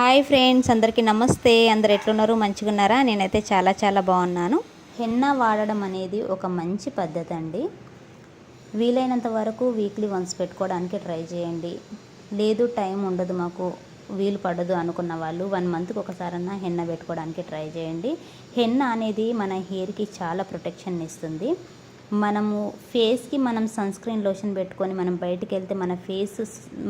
Hi friends అందరికీ నమస్తే. అందరు ఎట్లున్నారు? మంచిగా ఉన్నారా నేనైతే చాలా చాలా బాగున్నాను. హెన్న వాడడం అనేది ఒక మంచి పద్ధతి అండి వీలైనంత వరకు వీక్లీ వన్స్ పెట్టుకోవడానికి ట్రై చేయండి. లేదు టైం ఉండదు మాకు వీలు పడదు అనుకున్న వాళ్ళు వన్ మంత్కి ఒకసారన్నా హెన్న పెట్టుకోవడానికి ట్రై చేయండి. హెన్న అనేది మన హెయిర్కి చాలా ప్రొటెక్షన్ ఇస్తుంది. మనము ఫేస్కి మనం సన్ స్క్రీన్ లోషన్ పెట్టుకొని మనం బయటికి వెళ్తే మన ఫేస్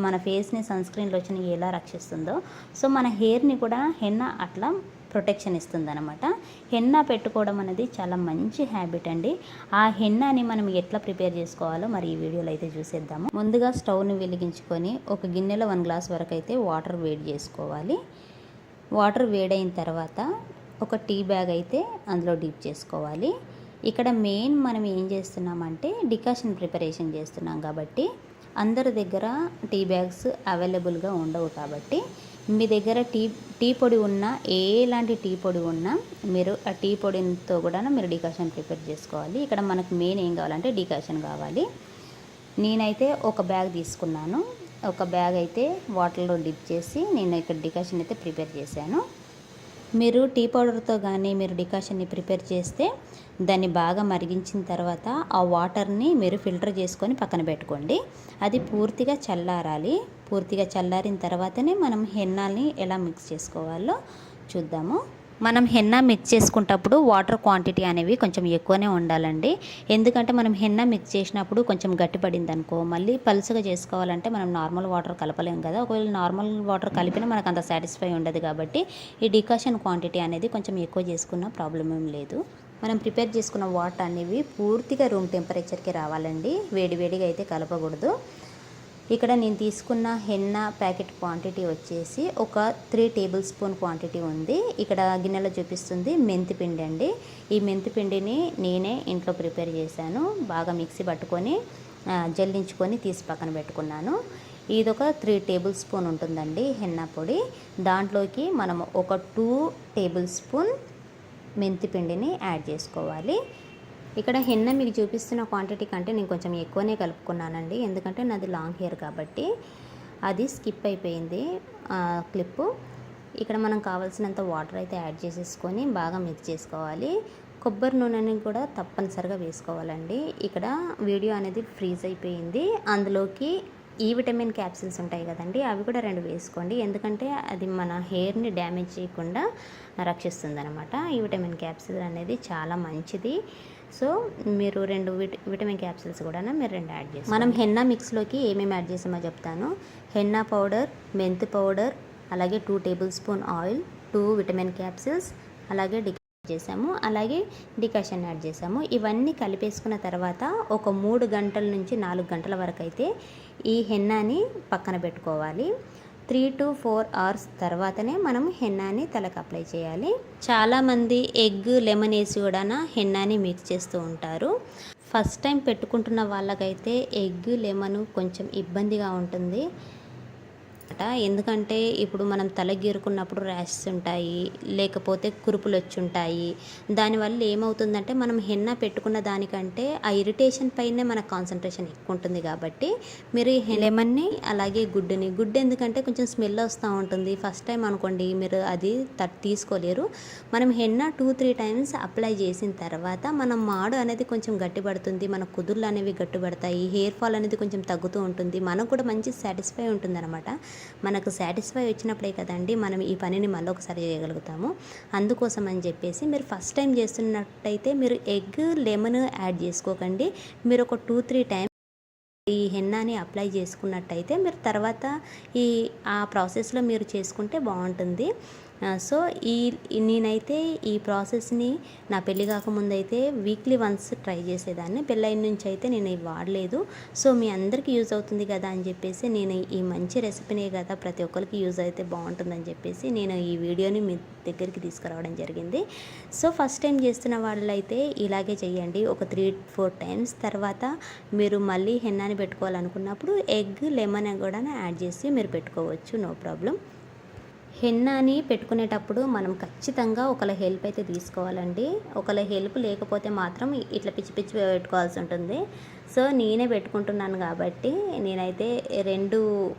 మన ఫేస్ని సన్ స్క్రీన్ లోషన్ ఎలా రక్షిస్తుందో. సో మన హెయిర్ని కూడా హెన్న అట్లా ప్రొటెక్షన్ ఇస్తుంది అనమాట హెన్న పెట్టుకోవడం అనేది చాలా మంచి హ్యాబిట్ అండి. ఆ హెన్నాని మనం ఎట్లా ప్రిపేర్ చేసుకోవాలో మరి ఈ వీడియోలో అయితే చూసేద్దాము. ముందుగా స్టవ్ని వెలిగించుకొని ఒక గిన్నెలో వన్ గ్లాస్ వరకు అయితే వాటర్ వేడి చేసుకోవాలి. వాటర్ వేడైన తర్వాత ఒక టీ బ్యాగ్ అయితే అందులో డీప్ చేసుకోవాలి. ఇక్కడ మెయిన్ మనం ఏం చేస్తున్నామంటే డికాషన్ ప్రిపరేషన్ చేస్తున్నాం కాబట్టి అందరి దగ్గర టీ బ్యాగ్స్ అవైలబుల్గా ఉండవు కాబట్టి మీ దగ్గర టీ టీ పొడి ఉన్నా ఎలాంటి టీ పొడి ఉన్నా మీరు ఆ టీ పొడితో కూడా మీరు డికాషన్ ప్రిపేర్ చేసుకోవాలి. ఇక్కడ మనకు మెయిన్ ఏం కావాలంటే డికాషన్ కావాలి. నేనైతే ఒక బ్యాగ్ తీసుకున్నాను. ఒక బ్యాగ్ అయితే వాటర్లో డిప్ చేసి నేను ఇక్కడ డికాషన్ అయితే ప్రిపేర్ చేశాను. మీరు టీ పౌడర్తో కానీ మీరు డికాషన్ని ప్రిపేర్ చేస్తే దాన్ని బాగా మరిగించిన తర్వాత ఆ వాటర్ని మీరు ఫిల్టర్ చేసుకొని పక్కన పెట్టుకోండి. అది పూర్తిగా చల్లారాలి. పూర్తిగా చల్లారిన తర్వాతనే మనం హెన్నాల్ని ఎలా మిక్స్ చేసుకోవాలో చూద్దాము. మనం హెన్నా మిక్స్ చేసుకునేటప్పుడు వాటర్ క్వాంటిటీ అనేవి కొంచెం ఎక్కువనే ఉండాలండి. ఎందుకంటే మనం హెన్నా మిక్స్ చేసినప్పుడు కొంచెం గట్టిపడింది అనుకో మళ్ళీ పలుసుగా చేసుకోవాలంటే మనం నార్మల్ వాటర్ కలపలేం కదా. ఒకవేళ నార్మల్ వాటర్ కలిపినా మనకు అంత సాటిస్ఫై ఉండదు కాబట్టి ఈ డికాషన్ క్వాంటిటీ అనేది కొంచెం ఎక్కువ చేసుకున్న ప్రాబ్లం ఏం లేదు. మనం ప్రిపేర్ చేసుకున్న వాటర్ అనేవి పూర్తిగా రూమ్ టెంపరేచర్కి రావాలండి. వేడివేడిగా అయితే కలపకూడదు. ఇక్కడ నేను తీసుకున్న హెన్న ప్యాకెట్ క్వాంటిటీ వచ్చేసి ఒక త్రీ టేబుల్ స్పూన్ క్వాంటిటీ ఉంది. ఇక్కడ గిన్నెలో చూపిస్తుంది మెంతి పిండి అండి. ఈ మెంతి పిండిని నేనే ఇంట్లో ప్రిపేర్ చేశాను. బాగా మిక్సీ పట్టుకొని జల్లించుకొని తీసి పక్కన పెట్టుకున్నాను. ఇది ఒక త్రీ టేబుల్ స్పూన్ ఉంటుందండి హెన్న పొడి. దాంట్లోకి మనం ఒక టూ టేబుల్ స్పూన్ మెంతి పిండిని యాడ్ చేసుకోవాలి. ఇక్కడ హెన్న మీకు చూపిస్తున్న క్వాంటిటీ కంటే నేను కొంచెం ఎక్కువనే కలుపుకున్నానండి. ఎందుకంటే నాది లాంగ్ హెయిర్ కాబట్టి అది స్కిప్ అయిపోయింది క్లిప్పు ఇక్కడ మనం కావాల్సినంత వాటర్ అయితే యాడ్ చేసేసుకొని బాగా మిక్స్ చేసుకోవాలి. కొబ్బరి నూనెని కూడా తప్పనిసరిగా వేసుకోవాలండి. ఇక్కడ వీడియో అనేది ఫ్రీజ్ అయిపోయింది. అందులోకి ఈ విటమిన్ క్యాప్సిల్స్ ఉంటాయి కదండి అవి కూడా రెండు వేసుకోండి. ఎందుకంటే అది మన హెయిర్ని డ్యామేజ్ చేయకుండా రక్షిస్తుంది అనమాట ఈ విటమిన్ క్యాప్సిల్ అనేది చాలా మంచిది. సో మీరు రెండు విట విటమిన్ క్యాప్సిల్స్ కూడా మీరు రెండు యాడ్ చేసి మనం హెన్నా మిక్స్లోకి ఏమేమి యాడ్ చేసామో చెప్తాను. హెన్నా పౌడర్ మెంతి పౌడర్ అలాగే two tablespoon oil two vitamin capsules అలాగే డి చేసాము. అలాగే డికాషన్ యాడ్ చేసాము. ఇవన్నీ కలిపేసుకున్న తర్వాత ఒక మూడు గంటల నుంచి నాలుగు గంటల వరకు అయితే ఈ హెన్నాని పక్కన పెట్టుకోవాలి. త్రీ టు ఫోర్ అవర్స్ తర్వాతనే మనం హెన్నాని తలకు అప్లై చేయాలి. చాలామంది ఎగ్ లెమన్ వేసి కూడా హెన్నాని మిక్స్ చేస్తూ ఉంటారు. ఫస్ట్ టైం పెట్టుకుంటున్న వాళ్ళకైతే ఎగ్ లెమన్ కొంచెం ఇబ్బందిగా ఉంటుంది. ఎందుకంటే ఇప్పుడు మనం తల గీరుకున్నప్పుడు ర్యాషెస్ ఉంటాయి లేకపోతే కురుపులు వచ్చి ఉంటాయి. దానివల్ల ఏమవుతుందంటే మనం హెన్న పెట్టుకున్న దానికంటే ఆ ఇరిటేషన్ పైనే మన కాన్సన్ట్రేషన్ ఎక్కువ ఉంటుంది కాబట్టి మీరు లెమన్ని అలాగే గుడ్డుని గుడ్డు ఎందుకంటే కొంచెం స్మెల్ వస్తూ ఉంటుంది. ఫస్ట్ టైం అనుకోండి మీరు అది తీసుకోలేరు. మనం henna two three times apply చేసిన తర్వాత మన మాడు అనేది కొంచెం గట్టిపడుతుంది మన కుదుర్లు అనేవి గట్టిపడతాయి హెయిర్ ఫాల్ అనేది కొంచెం తగ్గుతూ ఉంటుంది. మనకు కూడా మంచి సాటిస్ఫై ఉంటుంది అనమాట మనకు సాటిస్ఫై వచ్చినప్పుడే కదండి మనం ఈ పనిని మళ్ళీ ఒకసారి చేయగలుగుతాము. అందుకోసం అని చెప్పేసి మీరు ఫస్ట్ టైం చేస్తున్నట్టయితే మీరు ఎగ్ లెమన్ యాడ్ చేసుకోకండి. మీరు ఒక టూ త్రీ టైం ఈ హెన్నాని అప్లై చేసుకున్నట్టయితే మీరు తర్వాత ఈ ఆ ప్రాసెస్లో మీరు చేసుకుంటే బాగుంటుంది. సో ఈ నేనైతే ఈ ప్రాసెస్ని నా పెళ్ళి కాకముందు అయితే వీక్లీ వన్స్ ట్రై చేసేదాన్ని. పెళ్ళైన నుంచి అయితే నేను ఇవి వాడలేదు. సో మీ అందరికీ యూజ్ అవుతుంది కదా అని చెప్పేసి నేను ఈ మంచి రెసిపీనే కదా ప్రతి ఒక్కరికి యూజ్ అయితే బాగుంటుందని చెప్పేసి నేను ఈ వీడియోని మీ దగ్గరికి తీసుకురావడం జరిగింది. సో ఫస్ట్ టైం చేస్తున్న వాళ్ళైతే ఇలాగే చేయండి ఒక త్రీ ఫోర్ టైమ్స్ తర్వాత మీరు మళ్ళీ హెన్నాని పెట్టుకోవాలనుకున్నప్పుడు ఎగ్ లెమన్ కూడా యాడ్ చేసి మీరు పెట్టుకోవచ్చు. No problem. హెన్నాని పెట్టుకునేటప్పుడు మనం ఖచ్చితంగా ఒకళ్ళ హెల్ప్ అయితే తీసుకోవాలండి. ఒకళ్ళ హెల్ప్ లేకపోతే మాత్రం ఇట్లా పిచ్చి పిచ్చి పెట్టుకోవాల్సి ఉంటుంది. సో నేనే పెట్టుకుంటున్నాను కాబట్టి నేనైతే రెండు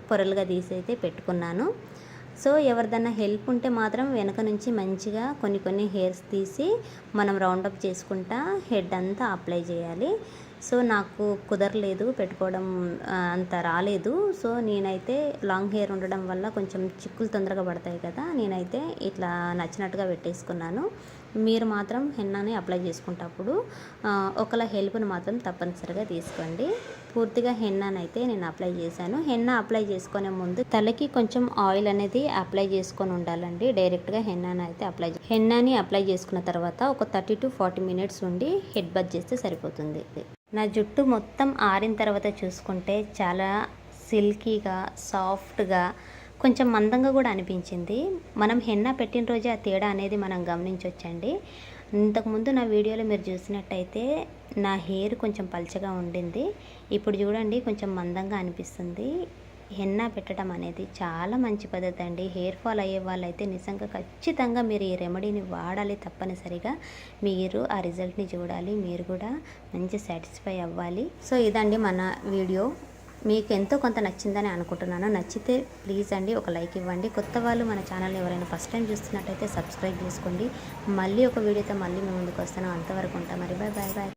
పొరలుగా తీసి అయితే పెట్టుకున్నాను. సో ఎవరిదన్నా హెల్ప్ ఉంటే మాత్రం వెనక నుంచి మంచిగా కొన్ని కొన్ని హెయిర్స్ తీసి మనం రౌండప్ చేసుకుంటా హెడ్ అంతా అప్లై చేయాలి. సో నాకు కుదరలేదు పెట్టుకోవడం అంత రాలేదు. సో నేనైతే లాంగ్ హెయిర్ ఉండడం వల్ల కొంచెం చిక్కులు తొందరగా పడతాయి కదా నేనైతే ఇట్లా నచ్చినట్టుగా పెట్టేసుకున్నాను. మీరు మాత్రం హెన్నాని అప్లై చేసుకుంటప్పుడు ఒకళ్ళ హెల్ప్ని మాత్రం తప్పనిసరిగా తీసుకోండి. పూర్తిగా హెన్నాని అయితే నేను అప్లై చేశాను. హెన్నా అప్లై చేసుకునే ముందు తలకి కొంచెం ఆయిల్ అనేది అప్లై చేసుకొని ఉండాలండి. డైరెక్ట్గా హెన్నాని అయితే అప్లై హెన్నాని అప్లై చేసుకున్న తర్వాత ఒక థర్టీ టు ఫార్టీ మినిట్స్ ఉండి హెడ్ బజ్ చేస్తే సరిపోతుంది. నా జుట్టు మొత్తం ఆరిన తర్వాత చూసుకుంటే చాలా సిల్కీగా సాఫ్ట్గా కొంచెం మందంగా కూడా అనిపించింది. మనం హెన్నా పెట్టిన రోజే ఆ తేడా అనేది మనం గమనించవచ్చండి ఇంతకుముందు నా వీడియోలో మీరు చూసినట్టయితే నా హెయిర్ కొంచెం పల్చగా ఉండింది. ఇప్పుడు చూడండి కొంచెం మందంగా అనిపిస్తుంది. హెన్నా పెట్టడం అనేది చాలా మంచి పద్ధతి అండి. హెయిర్ ఫాల్ అయ్యే వాళ్ళైతే నిజంగా ఖచ్చితంగా మీరు ఈ రెమెడీని వాడాలి తప్పనిసరిగా. మీరు ఆ రిజల్ట్ని చూడాలి. మీరు కూడా మంచి సాటిస్ఫై అవ్వాలి. సో ఇదండి మన వీడియో. మీకు ఎంతో కొంత నచ్చిందని అనుకుంటున్నాను. నచ్చితే ప్లీజ్ అండి ఒక లైక్ ఇవ్వండి. కొత్త వాళ్ళు మన ఛానల్ని ఎవరైనా ఫస్ట్ టైం చూస్తున్నట్టయితే సబ్స్క్రైబ్ చేసుకోండి. మళ్ళీ ఒక వీడియోతో మళ్ళీ మేము ముందుకు వస్తాను. అంతవరకు ఉంటాం మరి. Bye bye bye